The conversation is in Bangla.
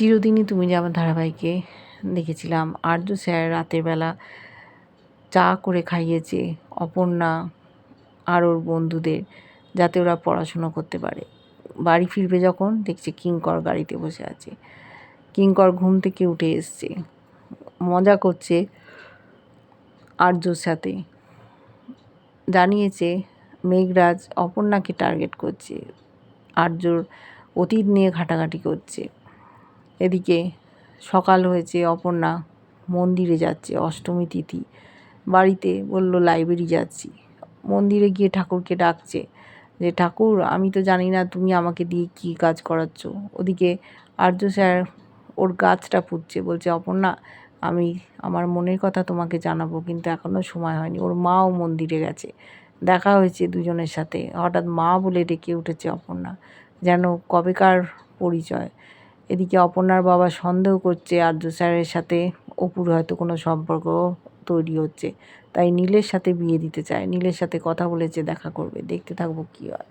চিরদিনই তুমি যে আমার ধারাবাহিকে দেখেছিলাম। আর্য স্যার রাতের বেলা চা করে খাইয়েছে অপর্ণা আর ওর বন্ধুদের, যাতে ওরা পড়াশুনো করতে পারে। বাড়ি ফিরবে যখন দেখছে কিঙ্কর গাড়িতে বসে আছে। কিঙ্কর ঘুম থেকে উঠে এসছে। মজা করছে আর্যর সাথে। জানিয়েছে মেঘরাজ অপর্ণাকে টার্গেট করছে। আর্যর অতীত নিয়ে ঘাটাঘাটি করছে। এদিকে সকাল হয়েছে, অপর্ণা মন্দিরে যাচ্ছে, অষ্টমী তিথি। বাড়িতে বলল, লাইব্রেরি যাচ্ছি। মন্দিরে গিয়ে ঠাকুরকে ডাকছে যে, ঠাকুর, আমি তো জানি না তুমি আমাকে দিয়ে কী কাজ করাচ্ছ। ওদিকে আর্য স্যার ওর গাছটা পুঁতছে, বলছে, অপর্ণা, আমি আমার মনের কথা তোমাকে জানাব, কিন্তু এখনও সময় হয়নি। ওর মাও মন্দিরে গেছে। দেখা হয়েছে দুজনের সাথে। হঠাৎ মা বলে ডেকে উঠেছে অপর্ণা, যেন কবেকার পরিচয়। এদিকে অপর্ণার বাবা সন্দেহ করছে আর্য স্যারের সাথে। অপুর হয়তো কোনো সম্পর্ক তৈরি হচ্ছে। তাই নীলের সাথে বিয়ে দিতে চায়। নীলের সাথে কথা বলেছে, দেখা করবে। দেখতে থাকব কী হয়।